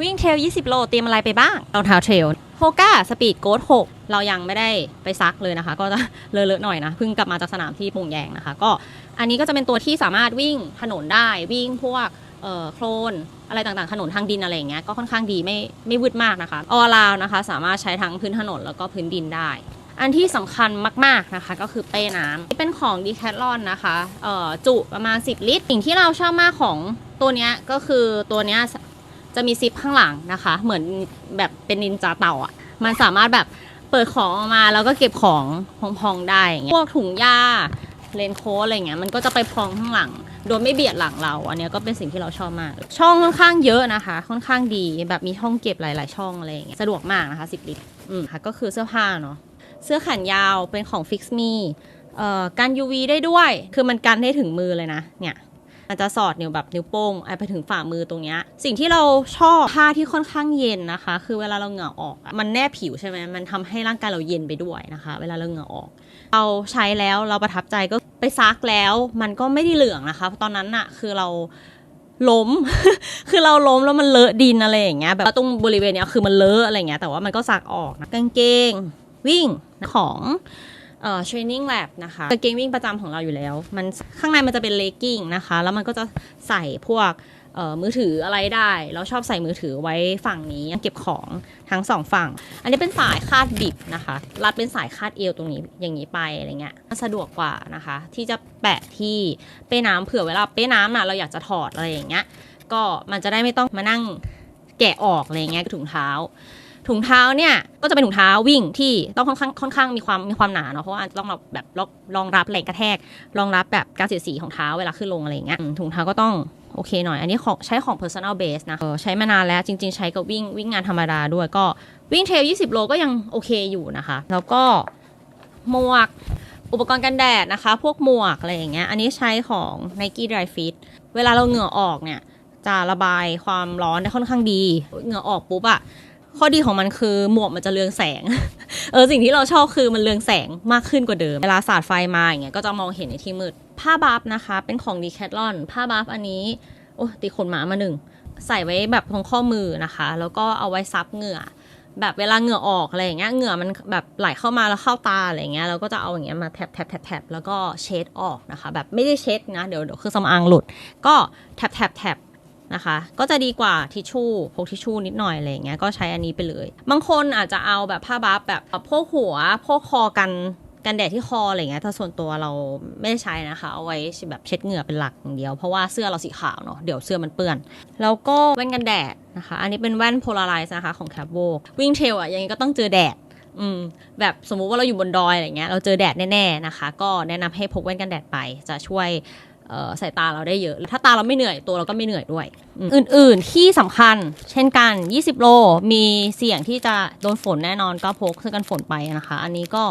วิ่งเทรล20 โลเตรียมอะไรไปบ้างรองเท้าเทรลโฮก้าสปีดโกด6เรายังไม่ได้ไปซักเลยนะคะ ก็จะเลอะๆหน่อยนะเพิ่งกลับมาจากสนามที่ปุ่งแยงนะคะ ก็อันนี้ก็จะเป็นตัวที่สามารถวิ่งถนนได้วิ่งพวกเอ่อโคลนอะไรต่างๆ ถนนทางดินอะไรอย่างเงี้ยก็ค่อนข้างดีไม่ไม่วืดมากนะคะออลาวนะคะ สามารถใช้ทั้งพื้นถนนแล้วก็พื้นดินได้ อันที่สำคัญมากๆนะคะ ก็คือเป้น้ำเป็นของ d ีแคทลอนนะคะเอ่อจุประมาณ 10 ลิตร สิ่งที่เราชอบมากของตัวเนี้ยก็คือตัวเนี้ย จะมีซิปข้างหลังนะคะ เหมือนแบบเป็นนินจาเต่าอะ มันสามารถแบบเปิดของออกมาแล้วก็เก็บของพองๆได้อย่างเงี้ยพวกถุงยาเลนโค้อะไรเงี้ยมันก็จะไปพองข้างหลัง โดยไม่เบียดหลังเรา อันเนี้ยก็เป็นสิ่งที่เราชอบมาก ช่องค่อนข้างเยอะนะคะ ค่อนข้างดีแบบมีช่องเก็บหลาย ๆ ช่องอะไรอย่างเงี้ยสะดวกมากนะคะ10ลิตรอืมค่ะก็คือเสื้อผ้าเนาะเสื้อแขนยาวเป็นของ Fix Me เอ่อกัน UV ได้ด้วย คือมันกันให้ถึงมือเลยนะเนี่ย มันจะสอดนิ้วแบบนิ้วโป้งไปถึงฝ่ามือตรงเนี้ยสิ่งที่เราชอบผ้าที่ค่อนข้างเย็นนะคะ คือเวลาเราเหงื่อออกมันแนบผิวใช่ไหมมันทำให้ร่างกายเราเย็นไปด้วยนะคะ เวลาเราเหงื่อออก เราใช้แล้วเราประทับใจก็ไปซักแล้วมันก็ไม่ได้เหลืองนะคะ ตอนนั้นอะคือเราล้ม คือเราล้มแล้วมันเลอะดินอะไรอย่างเงี้ย แบบตรงบริเวณเนี้ยคือมันเลอะอะไรเงี้ย แต่ว่ามันก็ซักออกนะกางเกง วิ่งของ เอ่อ training lab นะคะกางเกงวิ่งประจำของเราอยู่แล้ว มันข้างในมันจะเป็น legging นะคะ แล้วมันก็จะใส่พวกเอ่อมือถืออะไรได้ เราชอบใส่มือถือไว้ฝั่งนี้เก็บของทั้งสองฝั่ง อันนี้เป็นสายคาดบิบนะคะ รัดเป็นสายคาดเอวตรงนี้อย่างนี้ไปอะไรเงี้ยสะดวกกว่านะคะ ที่จะแปะที่เป้น้ำเผื่อเวลาเป้น้ำน่ะเราอยากจะถอดอะไรอย่างเงี้ย ก็มันจะได้ไม่ต้องมานั่งแกะออกอะไรเงี้ยถุงเท้า ถุงเท้าเนี่ยก็จะเป็นถุงเท้าวิ่งที่ต้องค่อนข้างค่อนข้างมีความมีความหนาเนาะเพราะว่าต้องแบบรองรองรับแรงกระแทก รองรับแบบการเสียดสีของเท้าเวลาขึ้นลงอะไรอย่างเงี้ยถุงเท้าก็ต้องโอเคหน่อย อันนี้ของใช้ของ personal base นะเออใช้มานานแล้วจริง ๆ ใช้กับวิ่งวิ่งงานธรรมดาด้วยก็วิ่งเทรล20 โลก็ยังโอเคอยู่นะคะ แล้วก็หมวกอุปกรณ์กันแดดนะคะ พวกหมวกอะไรอย่างเงี้ยอันนี้ใช้ของ Nike Dry Fit เวลาเราเหงื่อออกเนี่ยจะระบายความร้อนได้ค่อนข้างดี เหงื่อออกปุ๊บอะ ข้อดีของมันคือหมวกมันจะเรืองแสง เออสิ่งที่เราชอบคือมันเรืองแสงมากขึ้นกว่าเดิม เวลาสาดไฟมาอย่างเงี้ยก็จะมองเห็นในที่มืด ผ้าบัฟนะคะ เป็นของดีแคทลอน ผ้าบัฟอันนี้ โอ้ตีขนหมามาหนึ่ง ใส่ไว้แบบตรงข้อมือนะคะ แล้วก็เอาไว้ซับเหงื่อ แบบเวลาเหงื่อออกอะไรอย่างเงี้ย เหงื่อมันแบบไหลเข้ามาแล้วเข้าตาอะไรอย่างเงี้ย เราก็จะเอาอย่างเงี้ยมาแทบแทบแทบแทบแล้วก็เช็ดออกนะคะ แบบไม่ได้เช็ดนะ เดี๋ยวเดี๋ยวคือสำอางหลุด ก็แทบแทบแทบ นะคะ ก็จะดีกว่าทิชชู่พกทิชชู่นิดหน่อยอะไรอย่างเงี้ยก็ใช้อันนี้ไปเลย บางคนอาจจะเอาแบบผ้าบัฟแบบพวกหัวพวกคอกันกันแดดที่คออะไรอย่างเงี้ยถ้าส่วนตัวเราไม่ได้ใช้นะคะ เอาไว้แบบเช็ดเหงื่อเป็นหลักอย่างเดียว เพราะว่าเสื้อเราสีขาวเนาะเดี๋ยวเสื้อมันเปื้อน แล้วก็แว่นกันแดดนะคะ อันนี้เป็นแว่นโพลาไรซ์นะคะของแคปโววิ่งเทรลอะยังไงก็ต้องเจอแดดอืมแบบสมมุติว่าเราอยู่บนดอยอะไรเงี้ยเราเจอแดดแน่ๆนะคะ ก็แนะนำให้พกแว่นกันแดดไปจะช่วย สายตาเราได้เยอะ ถ้าตาเราไม่เหนื่อยตัวเราก็ไม่เหนื่อยด้วย อื่นๆที่สำคัญ เช่นกัน 20 โล มีเสี่ยงที่จะโดนฝนแน่นอนก็พกเสื้อกันฝนไปนะคะ อันนี้ก็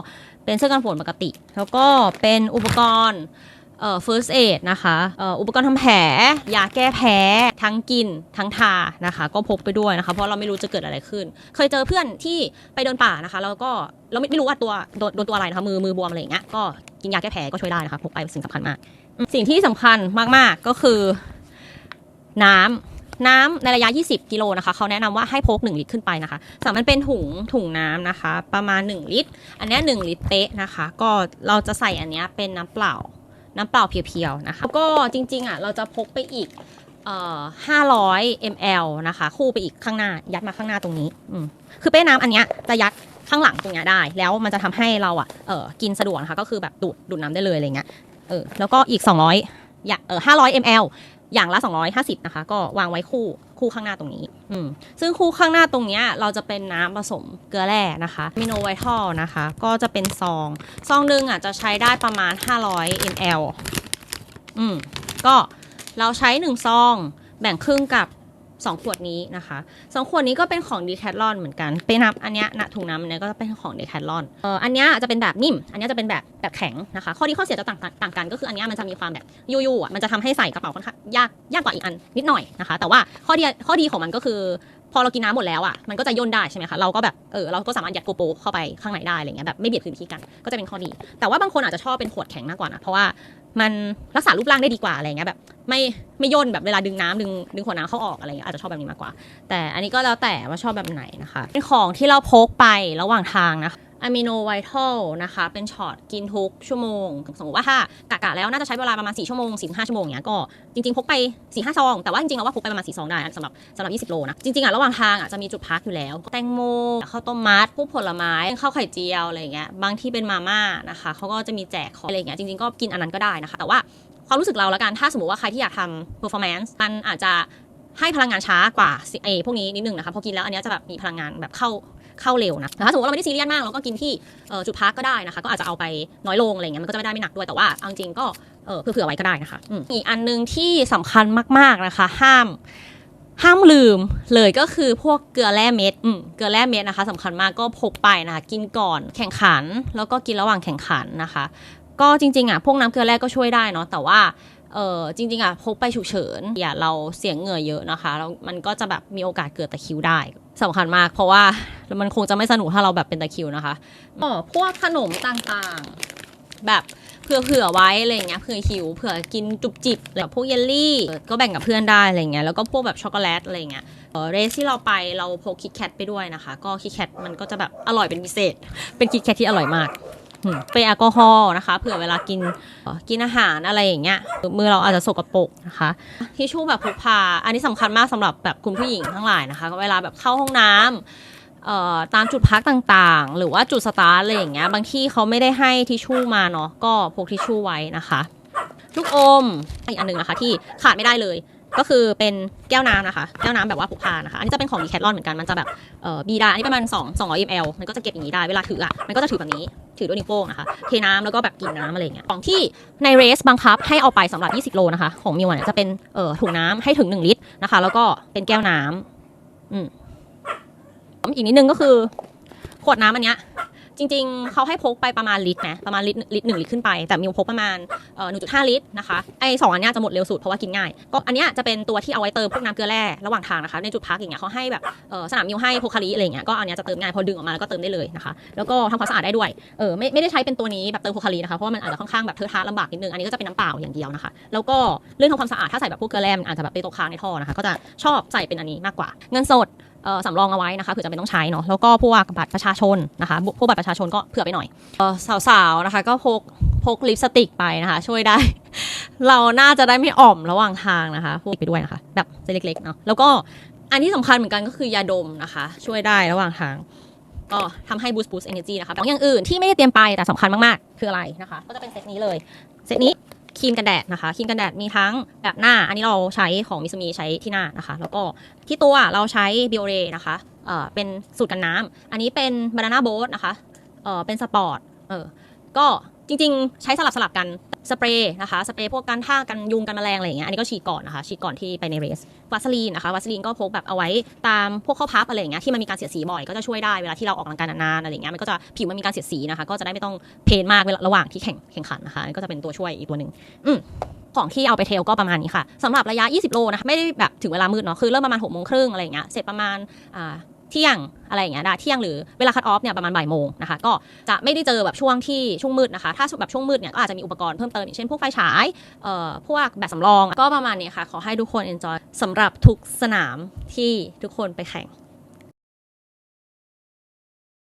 เป็นเสื้อกันฝนปกติ แล้วก็เป็นอุปกรณ์เอ่อ first aid นะคะเอ่ออุปกรณ์ทำแผลยาแก้แพ้ทั้งกินทั้งทานะคะ ก็พกไปด้วยนะคะ เพราะเราไม่รู้จะเกิดอะไรขึ้น เคยเจอเพื่อนที่ไปเดินป่านะคะ แล้วก็เราไม่ไม่รู้ว่าตัวโดนตัวอะไรนะคะมือมือบวมอะไรอย่างเงี้ยก็กินยาแก้แพ้ก็ช่วยได้นะคะพกไปเป็นสิ่งสำคัญมาก สิ่งที่สำคัญมากๆก็คือน้ำน้ำในระยะ 20 กิโลนะคะเขาแนะนำว่าให้พก 1 ลิตรขึ้นไปนะคะสามารถเป็นถุงถุงน้ำนะคะ ประมาณ 1 ลิตร อันนี้ 1 ลิตรเป๊ะนะคะ ก็เราจะใส่อันนี้เป็นน้ำเปล่า น้ำเปล่าเพียวๆนะคะแล้วก็จริงๆอะเราจะพกไปอีก500 ml นะคะ คู่ไปอีกข้างหน้า ยัดมาข้างหน้าตรงนี้อืคือเป้น้ำอันเนี้ยจะยัดข้างหลังตรงเนี้ยได้ แล้วมันจะทำให้เราอะกินสะดวกนะคะก็คือแบบดูดดูดน้ำได้เลยอะไรเงี้ย เออแล้วก็อีก 200อย่าเออ500 ml อย่างละ 250 นะคะ ก็วางไว้คู่คู่ข้างหน้าตรงนี้ อืมซึ่งคู่ข้างหน้าตรงเนี้ยเราจะเป็นน้ำผสมเกลือแร่นะคะมิโนไวทอลนะคะ ก็จะเป็นซอง ซองหนึ่งอะจะใช้ได้ประมาณ 500 ml อืมก็เราใช้หนึ่งซอง แบ่งครึ่งกับ 2 ขวดนี้นะคะสองขวดนี้ก็เป็นของดีแคทลอนเหมือนกันเป็นนับอันเนี้ยนะถุงน้ำเนี้ยก็จะเป็นของดีแคทลอนเอ่ออันเนี้ยจะเป็นแบบนิ่ม อันเนี้ยจะเป็นแบบแบบแข็งนะคะ ข้อดีข้อเสียจะต่างต่างกันก็คืออันเนี้ยมันจะมีความแบบยู่ๆอะมันจะทำให้ใส่กระเป๋าค่อนข้างยากยากกว่าอีกอันนิดหน่อยนะคะ แต่ว่าข้อดีข้อดีของมันก็คือ พอเรากินน้ำหมดแล้วอะมันก็จะย่นได้ใช่ไหมคะเราก็แบบเออเราก็สามารถยัดโกโปเข้าไปข้างในได้อะไรเงี้ยแบบไม่เบียดพื้นที่กันก็จะเป็นข้อดี แต่ว่าบางคนอาจจะชอบเป็นขวดแข็งมากกว่านะเพราะว่า มันรักษารูปร่างได้ดีกว่าอะไรเงี้ยแบบไม่ไม่ย่นแบบเวลาดึงน้ำดึงดึงขวดน้ำเข้าออกอะไรเงี้ยอาจจะชอบแบบนี้มากกว่า แต่อันนี้ก็แล้วแต่ว่าชอบแบบไหนนะคะเป็นของที่เราพกไประหว่างทางนะคะ อะมิโนไวทัลนะคะ เป็นช็อตกินทุกชั่วโมง สมมติว่าถ้ากะกะแล้วน่าจะใช้เวลาประมาณ 4 ชั่วโมง 4 5 ชั่วโมงเนี้ยก็จริงๆ พกไป 4 5 ซอง แต่ว่าจริงๆเราว่าพกไปประมาณ 4 ซองได้สำหรับสำหรับ 20 โลนะ จริงๆอะระหว่างทางอะจะมีจุดพักอยู่แล้ว แตงโมข้าวต้มมัดพวกผลไม้ข้าวไข่เจียวอะไรเงี้ยบางที่เป็นมาม่านะคะเขาก็จะมีแจกของอะไรเงี้ยจริงๆก็กินอันนั้นก็ได้นะคะ แต่ว่าความรู้สึกเราละกันถ้าสมมติว่าใครที่อยากทำ performance มันอาจจะให้พลังงานช้ากว่าไอ้พวกนี้นิดนึงนะคะพอกินแล้วอันนี้จะแบบมีพลังงานแบบเข้า เข้าเร็วนะถ้าสมมติว่าเราไม่ได้ซีเรียสมากเราก็กินที่จุดพักก็ได้นะคะ ก็อาจจะเอาไปน้อยลงอะไรเงี้ยมันก็จะไม่ได้ไม่หนักด้วยแต่ว่าเอาจริงก็เออเผื่อไว้ก็ได้นะคะอีกอันหนึงที่สำคัญมากๆนะคะ ห้ามห้ามลืมเลยก็คือพวกเกลือแร่เม็ดเกลือแร่เม็ดนะคะสำคัญมากก็พกไปนะคะกินก่อนแข่งขัน แล้วก็กินระหว่างแข่งขันนะคะ ก็จริงๆอะพวกน้ำเกลือแร่ก็ช่วยได้เนาะแต่ว่า เออจริงๆอะพกไปฉุกเฉินอย่าเราเสียงเหงื่อเยอะนะคะแล้วมันก็จะแบบมีโอกาสเกิดตะคิวได้สำคัญมาก เพราะว่ามันคงจะไม่สนุกถ้าเราแบบเป็นตะคิวนะคะอ๋อพวกขนมต่างๆ แบบเผื่อเผื่อๆไว้อะไรอย่างเงี้ยเผื่อหิวเผื่อกินจุบจิบแบบพวกเยลลี่ ก็แบ่งกับเพื่อนได้อะไรเงี้ยแล้วก็พวกแบบช็อกโกแลตอะไรเงี้ยเออเรสที่เราไปเราพกคิดแคทไปด้วยนะคะ ก็คิดแคทมันก็จะแบบอร่อยเป็นพิเศษ เป็นคิดแคทที่อร่อยมาก เป็นแอลกอฮอล์นะคะเผื่อเวลากินกินอาหารอะไรอย่างเงี้ยมือเราอาจจะสกปรกนะคะทิชชู่แบบพกพาอันนี้สำคัญมากสำหรับแบบคุณผู้หญิงทั้งหลายนะคะเวลาแบบเข้าห้องน้ำเอ่อตามจุดพักต่างๆ หรือว่าจุดสตาร์ทอะไรอย่างเงี้ยบางที่เขาไม่ได้ให้ทิชชู่มาเนาะก็พกทิชชู่ไว้นะคะ ลูกอมอีกอันหนึ่งนะคะที่ขาดไม่ได้เลย ก็คือเป็นแก้วน้ำนะคะ แก้วน้ำแบบว่าพกพานะคะ อันนี้จะเป็นของดีแคทลอนเหมือนกัน มันจะแบบเอ่อบีได้อันนี้ประมาณ2 200 ml มันก็จะเก็บอย่างนี้ได้ เวลาถืออะ มันก็จะถือแบบนี้ ถือด้วยนิ้วโป้งนะคะ เทน้ำแล้วก็แบบกินน้ำอะไรเงี้ย ของที่ในเรสบังคับให้เอาไปสำหรับ 20 โลนะคะ ของมิวเนี่ยจะเป็นเอ่อถุงน้ำให้ถึง 1 ลิตรนะคะ แล้วก็เป็นแก้วน้ำอืมอีกนิดนึงก็คือขวดน้ำอันเนี้ย จริง ๆ เขาให้พกไปประมาณลิตรนะประมาณลิตรลิตรหนึ่งลิตรขึ้นไป แต่มิวพกประมาณหนึ่งจุดห้าลิตรนะคะไอ้สองอันนี้จะหมดเร็วสุดเพราะว่ากินง่าย ก็อันนี้จะเป็นตัวที่เอาไว้เติมพวกน้ำเกลือแร่ระหว่างทางนะคะในจุดพักอย่างเงี้ยเขาให้แบบสนามมิวให้โพคาริอะไรเงี้ยก็อันนี้จะเติมง่ายพอดึงออกมาแล้วก็เติมได้เลยนะคะแล้วก็ทำความสะอาดได้ด้วยเออไม่ไม่ได้ใช้เป็นตัวนี้แบบเติมโพคารินะคะเพราะว่ามันอาจจะค่อนข้างแบบเทอะทะลำบากนิดนึงอันนี้ก็จะเป็นน้ำเปล่าอย่างเดียวนะคะ แล้วก็เรื่องทำความสะอาดถ้าใส่แบบพวกเกลือแร่มันอาจจะแบบไปตกค้างในท่อนะคะก็จะชอบใส่เป็นอันนี้มากกว่า เงินสด สำรองเอาไว้นะคะเผื่อจำเป็นต้องใช้เนาะแล้วก็พวกบัตรประชาชนนะคะพวกบัตรประชาชนก็เผื่อไปหน่อยสาวๆนะคะ ก็พกพกลิปสติกไปนะคะ ช่วยได้ เราน่าจะได้ไม่อ่อมระหว่างทางนะคะพวกไปด้วยนะคะ แบบเส้นเล็กๆเนาะแล้วก็อันที่สำคัญเหมือนกันก็คือยาดมนะคะ ช่วยได้ระหว่างทางก็ทำให้ boost boost energy นะคะของอย่างอื่นที่ไม่ได้เตรียมไปแต่สำคัญมาก ๆ คืออะไรนะคะ ก็จะเป็นเซตนี้เลย เซตนี้ ครีมกันแดดนะคะครีมกันแดดมีทั้งแบบหน้า อันนี้เราใช้ของมิสมีใช้ที่หน้านะคะ แล้วก็ที่ตัวเราใช้บิโอเรนะคะเอ่อเป็นสูตรกันน้ำอันนี้เป็นบานาน่าโบ๊ทนะคะเอ่อเป็นสปอร์ตเออก็จริงๆ ใช้สลับสลับกัน สเปรย์นะคะสเปรย์พวกกันท่ากันยุงกันแมลงอะไรอย่างเงี้ยอันนี้ก็ฉีดก่อนนะคะฉีดก่อนที่ไปในเรสวัสลีนนะคะวัสลีนก็พกแบบเอาไว้ตามพวกข้อพับอะไรอย่างเงี้ยที่มันมีการเสียดสีบ่อยก็จะช่วยได้เวลาที่เราออกกำลังกายนานๆอะไรอย่างเงี้ยมันก็จะผิวมันมีการเสียดสีนะคะ ก็จะได้ไม่ต้องเพนมากเวลาระหว่างที่แข่งแข่งขันนะคะนี่ก็จะเป็นตัวช่วยอีกตัวหนึ่งอืมของที่เอาไปเทลก็ประมาณนี้ค่ะสำหรับระยะ 20 โลนะคะไม่ได้แบบถึงเวลามืดเนาะคือเริ่มประมาณ6โมงครึ่งอะไรอย่างเงี้ยเสร็จประมาณอ่า เที่ยงอะไรอย่างเงี้ยนะเที่ยงหรือเวลาคัดออฟเนี่ยประมาณบ่ายโมงนะคะก็จะไม่ได้เจอแบบช่วงที่ช่วงมืดนะคะ ถ้าแบบช่วงมืดเนี่ยก็อาจจะมีอุปกรณ์เพิ่มเติมอย่างเช่นพวกไฟฉายเอ่อพวกแบบสำรอง ก็ประมาณนี้ค่ะ ขอให้ทุกคน enjoy สำหรับทุกสนามที่ทุกคนไปแข่ง